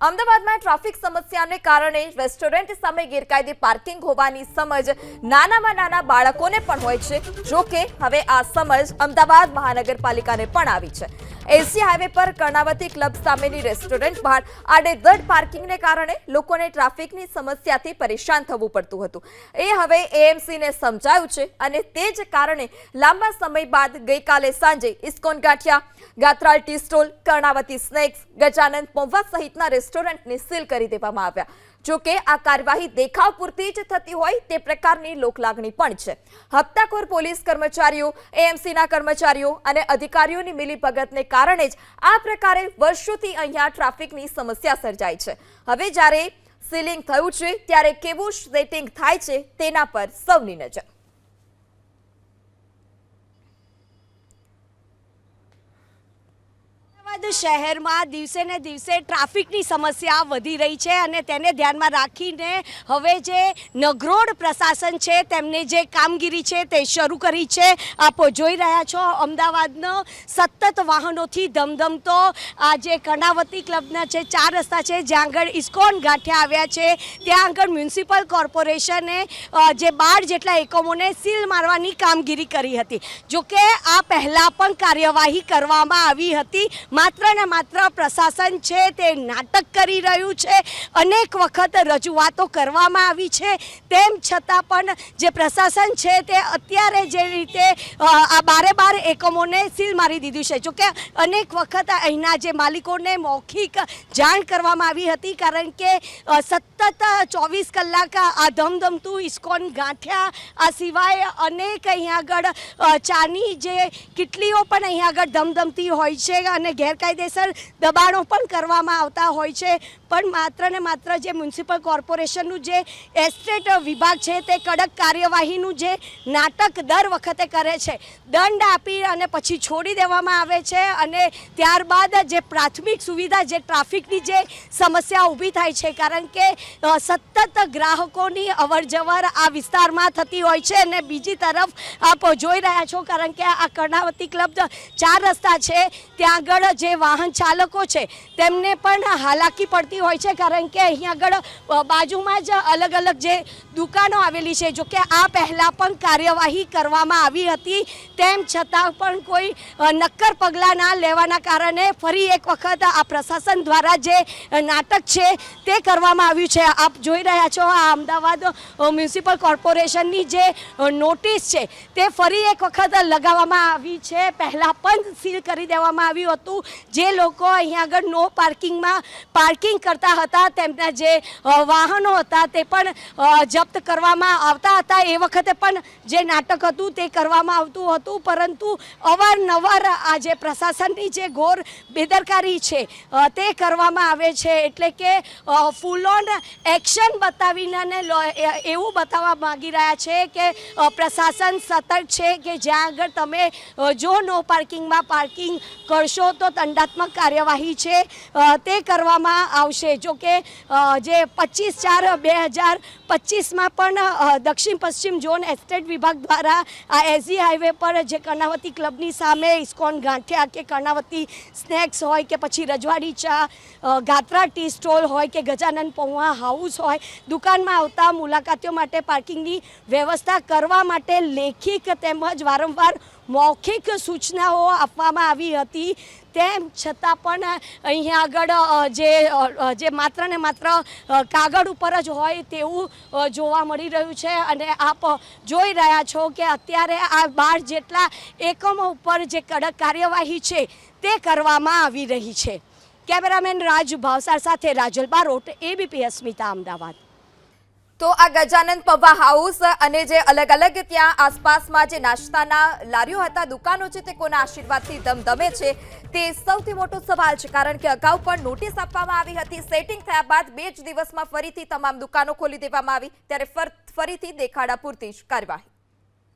અમદાવાદમાં ટ્રાફિક સમસ્યાને કારણે રેસ્ટોરન્ટ સામે ગેરકાયદે પાર્કિંગ હોવાની સમજ નાનામાં નાના બાળકોને પણ હોય છે જો કે હવે આ સમજ અમદાવાદ મહાનગરપાલિકાને પણ આવી છે. એસી હાઈવે પર કર્ણાવતી ક્લબ સામેની રેસ્ટોરન્ટ બહાર આડેધડ પાર્કિંગને કારણે લોકોને ટ્રાફિકની સમસ્યાથી પરેશાન થવું પડતું હતું. એ હવે એએમસીને સમજાયું છે અને તે જ કારણે લાંબા સમય બાદ ગઈકાલે સાંજે ISKCON Gathiya, ગાત્રાલ tea stall, Karnavati snacks, Gajanand Pauva સહિતના રેસ્ટોરન્ટને સીલ કરી દેવામાં આવ્યા. જો કે આ કાર્યવાહી દેખાવ પૂરતી જ થતી હોય તે પ્રકારની લોકલાગણી પણ છે. હપ્તાખોર પોલીસ કર્મચારીઓ, એએમસીના કર્મચારીઓ અને અધિકારીઓની મિલીભગતને કારણે જ આ પ્રકારે વર્ષોથી અહીંયા ટ્રાફિકની સમસ્યા સર્જાય છે. હવે જ્યારે સીલિંગ થયું છે, ત્યારે કેવું સેટિંગ થાય છે તેના પર સૌની નજર. અમદાવાદ શહેરમાં દિવસે ને દિવસે ટ્રાફિકની સમસ્યા વધી રહી છે અને તેને ધ્યાનમાં રાખીને હવે જે નગરોડ પ્રશાસન છે, તેમને જે કામગીરી છે તે શરૂ કરી છે. આપ જોઈ રહ્યા છો, અમદાવાદનો સતત વાહનોથી ધમધમતો આ જે કર્ણાવતી ક્લબના છે, ચાર રસ્તા છે, જ્યાં આગળ ઇસ્કોન ગાંઠિયા આવ્યા છે, ત્યાં આગળ મ્યુનિસિપલ કોર્પોરેશને જે બાર જેટલા એકમોને સીલ મારવાની કામગીરી કરી હતી. જોકે આ પહેલાં પણ કાર્યવાહી કરવામાં આવી હતી. માત્ર ને માત્ર પ્રશાસન છે તે નાટક કરી રહ્યું છે. અનેક વખત રજૂઆતો કરવામાં આવી છે. તેમ છતાં પણ જે પ્રશાસન છે તે અત્યારે જે રીતે આ બારે બાર એકમોને સીલ મારી દીધું છે. જોકે અનેક વખત અહીંના જે માલિકોને મૌખિક જાણ કરવામાં આવી હતી કારણ કે સતત ચોવીસ કલાક આ ધમધમતું ઇસ્કોન ગાંઠિયા, આ સિવાય અનેક અહીંયા આગળ ચાની જે કીટલીઓ પણ અહીંયા આગળ ધમધમતી હોય છે અને ગેરકાયદેસર દબાણો પણ કરવામાં આવતા હોય છે. પણ માત્ર ને માત્ર જે મ્યુનિસિપલ કોર્પોરેશનનું જે એસ્ટેટ વિભાગ છે તે કડક કાર્યવાહીનું જે નાટક દર વખતે કરે છે. દંડ આપી અને પછી છોડી દેવામાં આવે છે અને ત્યારબાદ જે પ્રાથમિક સુવિધા જે ટ્રાફિકની જે સમસ્યા ઊભી થાય છે, કારણ કે સતત ગ્રાહકોની અવરજવર આ વિસ્તારમાં થતી હોય છે અને બીજી તરફ આપ જોઈ રહ્યા છો, કારણ કે આ કર્ણાવતી ક્લબ ચાર રસ્તા છે. ત્યાં આગળ જે વાહન ચાલકો છે, તેમને પણ હાલાકી પડતી હોય છે, કારણ કે અહીં આગળ બાજુમાં જ અલગ અલગ જે દુકાનો આવેલી છે જોકે આ પહેલાં પણ કાર્યવાહી કરવામાં આવી હતી, તેમ છતાં પણ કોઈ નક્કર પગલાં ના લેવાના કારણે ફરી એક વખત આ પ્રશાસન દ્વારા જે નાટક છે, તે કરવામાં આવ્યું છે. આપ જોઈ રહ્યા છો, આ અમદાવાદ મ્યુનિસિપલ કોર્પોરેશનની જે નોટિસ છે, તે ફરી એક વખત લગાવવામાં આવી છે. પહેલાં પણ સીલ કરી દેવામાં આવ્યું હતું. જે લોકો અહીંયા આગળ નો પાર્કિંગમાં પાર્કિંગ કરતા હતા, તેમના જે વાહનો હતા તે પણ જપ્ત કરવામાં આવતા હતા. એ વખતે પણ જે નાટક હતું તે કરવામાં આવતું હતું, પરંતુ અવારનવાર આ જે પ્રશાસનની જે ઘોર બેદરકારી છે તે કરવામાં આવે છે. એટલે કે ફૂલ ઓન એક્શન બતાવીને એવું બતાવવા માગી રહ્યા છે કે પ્રશાસન સતર્ક છે કે જ્યાં આગળ તમે જો નો પાર્કિંગમાં પાર્કિંગ કરશો તો દંડાત્મક કાર્યવાહી છે તે કરવામાં આવશે. જો કે જે પચીસ ચાર બે હજાર પચીસમાં પણ દક્ષિણ પશ્ચિમ ઝોન એસ્ટેટ વિભાગ દ્વારા આ એસજી હાઈવે પર જે કર્ણાવતી ક્લબની સામે ઇસ્કોન ગાંઠિયા કે કર્ણાવતી સ્નેક્સ હોય કે પછી રજવાડી ચા ગાત્રા ટી સ્ટોલ હોય કે ગજાનંદ પૌવા હાઉસ હોય, દુકાનમાં આવતા મુલાકાતીઓ માટે પાર્કિંગની વ્યવસ્થા કરવા માટે લેખિત તેમજ વારંવાર મૌખિક સૂચનાઓ આપવામાં આવી હતી. તેમ છતાં પણ અહીંયા આગળ જે જે માત્ર ને માત્ર કાગળ ઉપર જ હોય તેવું જોવા મળી રહ્યું છે. અને આપ જોઈ રહ્યા છો કે અત્યારે આ બાર જેટલા એકમો ઉપર જે કડક કાર્યવાહી છે તે કરવામાં આવી રહી છે. કેમેરામેન રાજ ભાવસાર સાથે રાજલ બારોટ એબીપી અસ્મિતા અમદાવાદ. તો આ ગજાનંદ પવા હાઉસ અને જે અલગ અલગ ત્યાં આસપાસમાં જે નાસ્તાના લારીઓ હતા, દુકાનો છે તે કોના આશીર્વાદથી ધમધમે છે તે સૌથી મોટો સવાલ છે. કારણ કે અગાઉ પણ નોટિસ આપવામાં આવી હતી, સેટિંગ થયા બાદ બે જ દિવસમાં ફરીથી તમામ દુકાનો ખોલી દેવામાં આવી. ત્યારે ફર- ફરીથી દેખાડા પૂરતી જ કાર્યવાહી.